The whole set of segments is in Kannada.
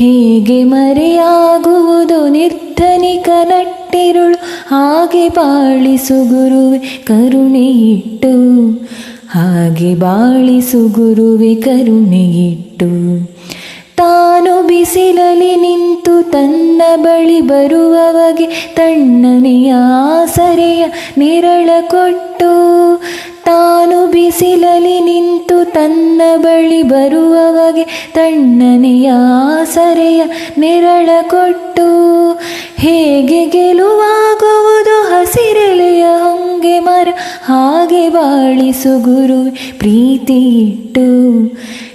ಹೇಗೆ ಮರೆಯಾಗುವುದು ನಿರ್ಧನಿಕ ನಟ್ಟಿರುಳು. ಹಾಗೆ ಬಾಳಿಸು ಗುರುವೆ ಕರುಣೆಯಿಟ್ಟು. ಹಾಗೆ ಬಾಳಿಸು ಗುರುವೆ ಕರುಣೆಯಿಟ್ಟು. ತಾನು ಬಿಸಿಲಲ್ಲಿ ನಿಂತು ತನ್ನ ಬಳಿ ಬರುವವಗೆ ತಣ್ಣನೆಯ ಆಸರೆಯ ನೆರಳ ಕೊಟ್ಟು. ಬಿಸಿಲಲಿ ನಿಂತು ತನ್ನ ಬಳಿ ಬರುವವಗೆ ತಣ್ಣನೆಯ ಆಸರೆಯ ನೆರಳ ಕೊಟ್ಟು ಹೇಗೆ ಗೆಲುವಾಗುವುದು ಹಸಿರೆಲೆಯ ಹೊಂಗೆ ಮರ ಹಾಗೆ ಬಾಳಿಸು ಗುರು ಪ್ರೀತಿ ಇಟ್ಟು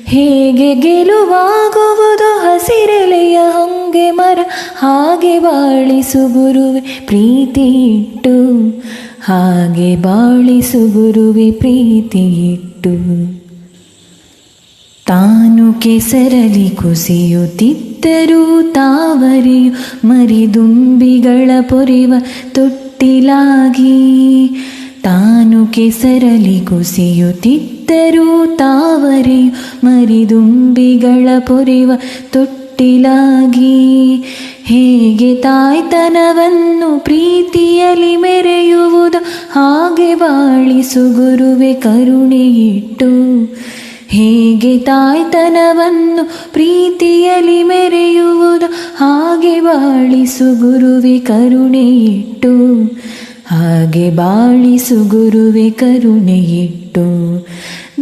ಹೇಗೆ ಗೆಲುವಾಗುವುದು ಹಸಿರೆಲೆಯ ಹೊಂಗೆ ಮರ ಹಾಗೆ ಬಾಳಿಸು ಗುರುವೆ ಪ್ರೀತಿ ಇಟ್ಟು ಹಾಗೆ ಬಾಳಿಸು ಗುರುವೆ ಪ್ರೀತಿ ಇಟ್ಟು ತಾನು ಕೆಸರಲಿ ಕುಸಿಯುತ್ತಿದ್ದರೂ ತಾವರಿಯು ಮರಿದುಂಬಿಗಳ ಪೊರೆವ ತೊಟ್ಟಿಲಾಗಿ ತಾನು ಕೆಸರಲಿ ಕುಸಿಯುತ್ತಿದ್ದರೂ ಮರಿ ಮರಿದುಂಬಿಗಳ ಪೊರೆವ ತೊಟ್ಟಿಲಾಗಿ ಹೇಗೆ ತಾಯ್ತನವನ್ನು ಪ್ರೀತಿಯಲ್ಲಿ ಮೆರೆಯುವುದು ಹಾಗೆ ಬಾಳಿಸು ಗುರುವೆ ಕರುಣೆಯಿಟ್ಟು ಹೇಗೆ ತಾಯ್ತನವನ್ನು ಪ್ರೀತಿಯಲ್ಲಿ ಮೆರೆಯುವುದು ಹಾಗೆ ಬಾಳಿಸು ಗುರುವೆ ಕರುಣೆ ಇಟ್ಟು. ಹಾಗೆ ಬಾಳಿಸು ಗುರುವೆ ಕರುಣೆಯಿಟ್ಟು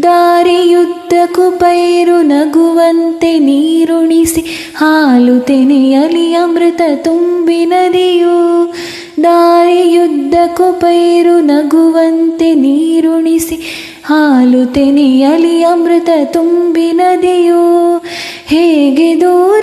ದಾರಿಯುದ್ದಕ್ಕೂ ಪೈರು ನಗುವಂತೆ ನೀರುಣಿಸಿ ಹಾಲು ತೆನೆಯಲಿ ಅಮೃತ ತುಂಬಿ ನದಿಯು ದಾರಿಯುದ್ದಕ್ಕೂ ಪೈರು ನಗುವಂತೆ ನೀರುಣಿಸಿ ಹಾಲು ತೆನೆಯಲಿ ಅಮೃತ ತುಂಬಿ ನದಿಯು, ಹೇಗೆ ದೂರದ